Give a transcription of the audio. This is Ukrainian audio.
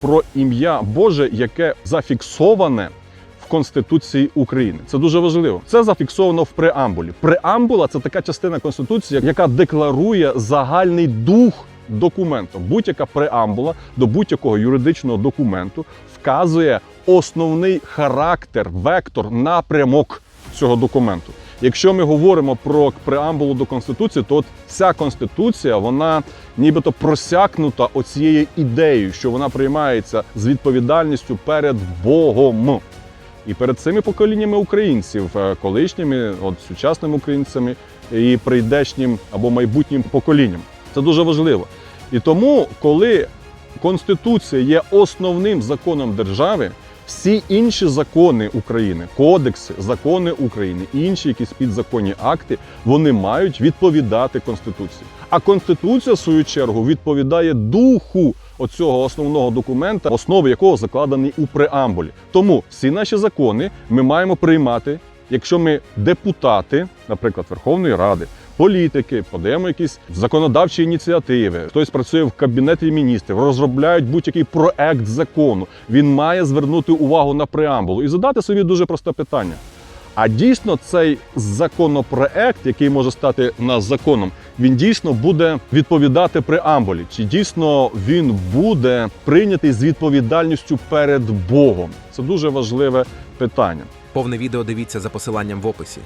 про ім'я Боже, яке зафіксоване в Конституції України. Це дуже важливо. Це зафіксовано в преамбулі. Преамбула це така частина Конституції, яка декларує загальний дух документу. Будь-яка преамбула до будь-якого юридичного документу вказує основний характер, вектор, напрямок цього документу. Якщо ми говоримо про преамбулу до конституції, то от ця конституція вона нібито просякнута оцією ідеєю, що вона приймається з відповідальністю перед Богом і перед цими поколіннями українців, е, колишніми, от сучасними українцями і прийдешнім або майбутнім поколінням. Це дуже важливо. І тому, коли Конституція є основним законом держави, всі інші закони України, кодекси, закони України інші якісь підзаконні акти, вони мають відповідати Конституції. А Конституція, в свою чергу, відповідає духу оцього основного документа, основи якого закладений у преамбулі. Тому всі наші закони ми маємо приймати, якщо ми депутати, наприклад, Верховної Ради, політики, подаємо якісь законодавчі ініціативи. Хтось працює в кабінеті міністрів, розробляють будь-який проект закону. Він має звернути увагу на преамбулу і задати собі дуже просте питання. А дійсно цей законопроект, який може стати нас законом, він дійсно буде відповідати преамбулі? Чи дійсно він буде прийнятий з відповідальністю перед Богом? Це дуже важливе питання. Повне відео дивіться за посиланням в описі.